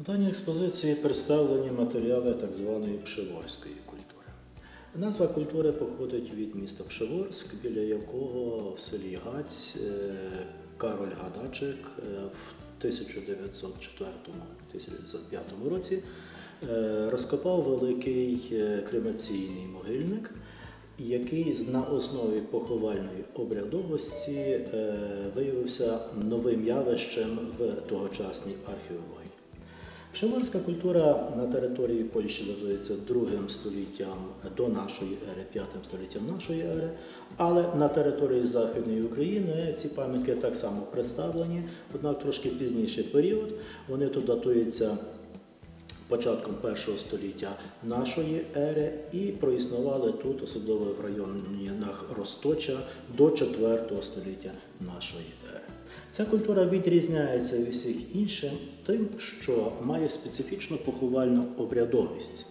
У даній експозиції представлені матеріали так званої пшеворської культури. Назва культури походить від міста Пшеворськ, біля якого в селі Гаць е, Кароль Гадачик е, в 1904-1905 році е, розкопав великий кремаційний могильник, який на основі поховальної обрядовості виявився новим явищем в тогочасній археології. Пшеворська культура на території Польщі датується другим століттям до нашої ери, п'ятим століттям нашої ери, але на території Західної України ці пам'ятки так само представлені, однак трошки пізніший період. Вони тут датуються початком першого століття нашої ери і проіснували тут, особливо в районах Росточа, до 4 століття нашої ери. Ця культура відрізняється від всіх інших тим, що має специфічну поховальну обрядовість.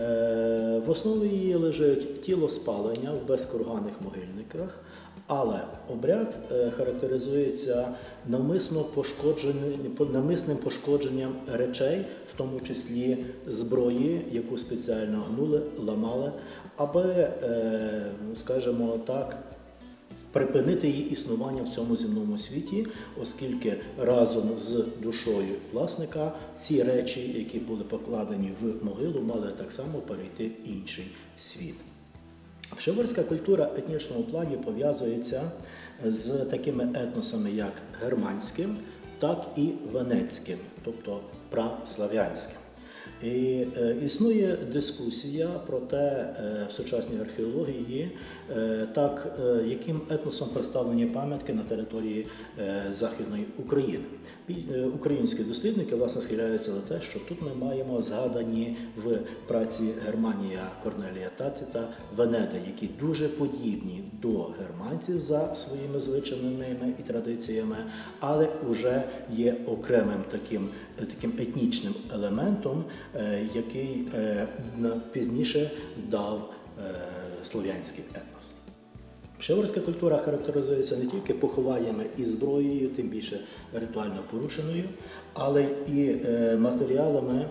Е, В основі її лежить тіло спалення в безкурганних могильниках, але обряд е, характеризується навмисно навмисним пошкодженням речей, в тому числі зброї, яку спеціально гнули, ламали, аби, е, скажімо так, припинити її існування в цьому земному світі, оскільки разом з душою власника ці речі, які були покладені в могилу, мали так само перейти в інший світ. Пшеворська культура етнічному плані пов'язується з такими етносами, як германським, так і венецьким, тобто праслав'янським. І е, існує дискусія про те е, в сучасній археології, е, так, е, яким етносом представлені пам'ятки на території е, Західної України. Е, Українські дослідники власне схиляються на те, що тут ми маємо згадані в праці Германія Корнелія Таціта Венеди, які дуже подібні до германців за своїми звичаями і традиціями, але вже є окремим таким, таким етнічним елементом, який е, пізніше дав е, слов'янський етнос. Пшеворська культура характеризується не тільки похованнями і зброєю, тим більше ритуально порушеною, але і е, матеріалами, е,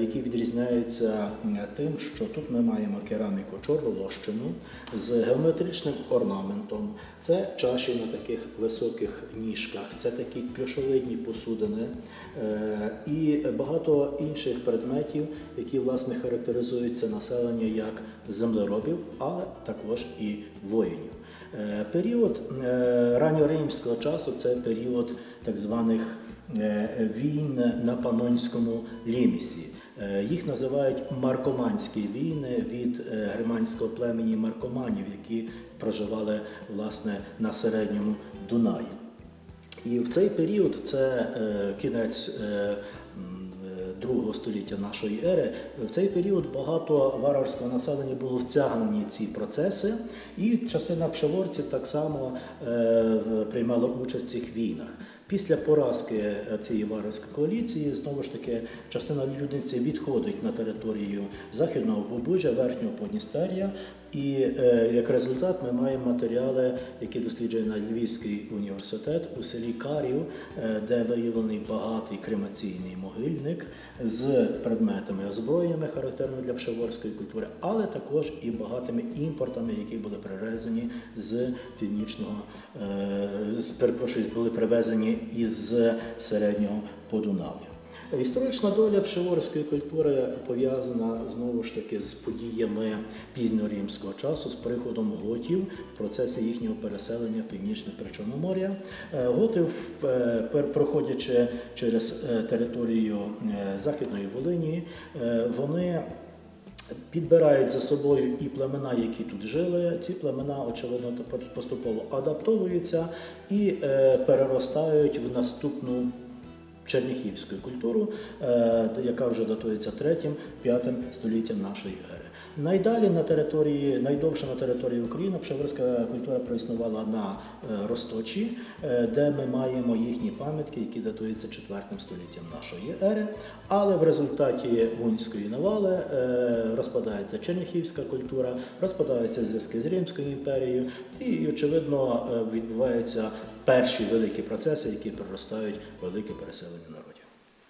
які відрізняються тим, що тут ми маємо кераміку чорнолощину з геометричним орнаментом. Це чаші на таких високих ніжках, це такі кльошовидні посудини е, і багато інших предметів, які власне характеризуються населення як землеробів, але також і воїнів. Е, Період е, ранньоримського часу це період так званих е, війн на Панонському лімісі. Е, Їх називають маркоманські війни від е, германського племені маркоманів, які проживали власне на середньому Дунаї. І в цей період це е, кінець другого століття нашої ери. В цей період багато варварського населення було втягнені ці процеси, і частина пшеворців так само е, приймала участь в цих війнах. Після поразки е, цієї варварської коаліції знову ж таки частина людниці відходить на територію західного Побужжя, верхнього Подністер'я, і е, як результат ми маємо матеріали, які досліджує на Львівський університет у селі Карів, де виявлений багатий кремаційний могильник з предметами озброєннями, характерними для пшеворської культури, але також і багатими імпортами, які були привезені з північного, е, з, перепрошую, були привезені із середнього Подунав'я. Історична доля пшеворської культури пов'язана знову ж таки з подіями пізнього римського часу, з приходом готів в процесі їхнього переселення в північне Причорномор'я. Е, Готи, е, проходячи через е, територію Західної Волині, вони Підбирають за собою і племена, які тут жили. Ці племена, очевидно, поступово адаптовуються і переростають в наступну черніхівську культуру, е, яка вже датується 3-5 століттям нашої ери. Найдалі на території, найдовше на території України пшеверська культура проіснувала на е, Росточі, е, де ми маємо їхні пам'ятки, які датуються 4 століттям нашої ери. Але в результаті гунської навали е, розпадається черніхівська культура, розпадаються зв'язки з Римською імперією, і, очевидно, відбуваються перші великі процеси, які переростають в велике переселення народу.